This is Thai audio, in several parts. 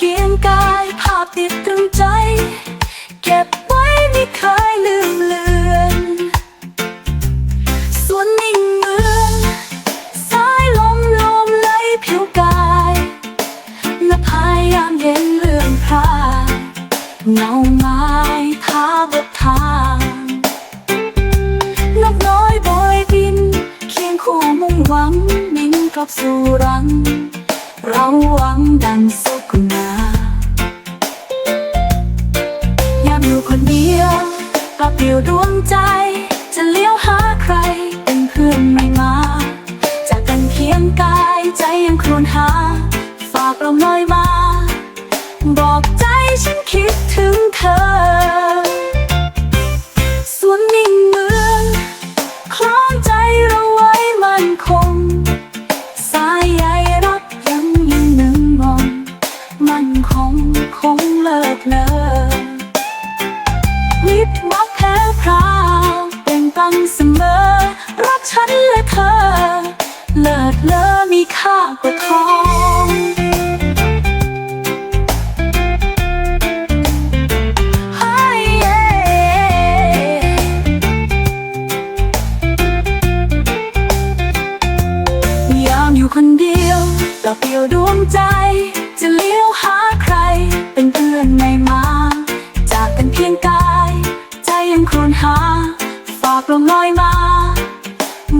คียงกายภาพติดตรึงใจ เก็บไว้ไม่เคยลืมเลือนส่วนนิ่งเมืองสายลมลมไหลผิวกายนภายยามเย็นเลื่อนพรายเงาไม้ทาบทางนกน้อยบอยบิน เคียงคู่มุ่งหวังบินกลับสู่รัง กลับเปลี่ยวดวงใจ จะเลี้ยวหาใครเป็นเพื่อนไม่มา จากกันเคียงกายใจยังครวญหา ฝากลมลอยมา บอกใจฉันคิดถึงเธอส่วนนิ่งเมืองคล้องใจเราไว้มันคง สายใยรักยังยืนหนึ่งมอง มันคงคงเลิกเลอวิ ค่ากว่าทองยามอยู่คนเดียวเปล่าเปลี่ยวดวงใจ จะเลี้ยวหาใคร เป็นเพื่อนไม่มา จากกันเพียงกาย ใจยังครวญหา ฝากลมลอยมา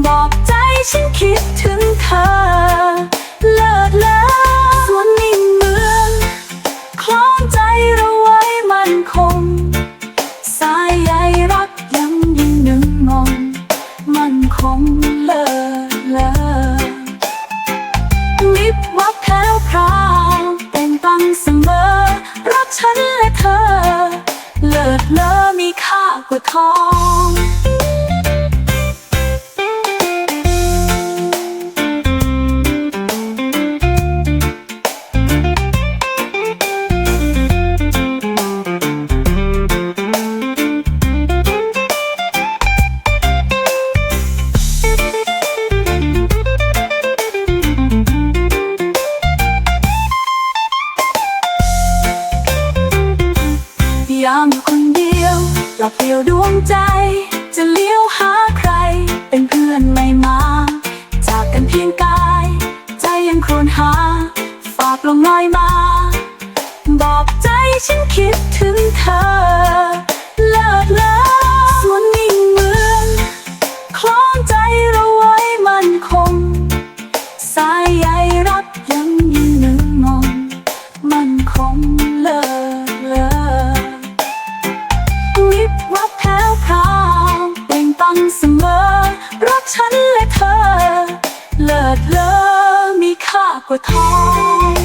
บอกใจฉันคิดถึงเธอ ว้มันคง สายใยรักยังยิ่งหนึ่งมองมันคงเลิศเลอนิบวับแถวพราวเป็นตั้งเสมอ รักฉันและเธอ เลิศเลอมีค่ากว่าทอง ยามอยู่คนเดียวหลับเปลี่ยวดวงใจ จะเลี้ยวหาใคร เป็นเพื่อนไม่มา จากกันเพียงกาย ใจยังครวญหา ฝากลมลอยมา บอกใจฉันคิดถึงเธอ เลิศเลอสวนนิ่งเมืองคล้องใจเราไว้มันคง สายใยรักยังยืนหนึ่งมองมันคงเลิศ ฉันและเธอ เลิศเลอมีค่ากว่าทอง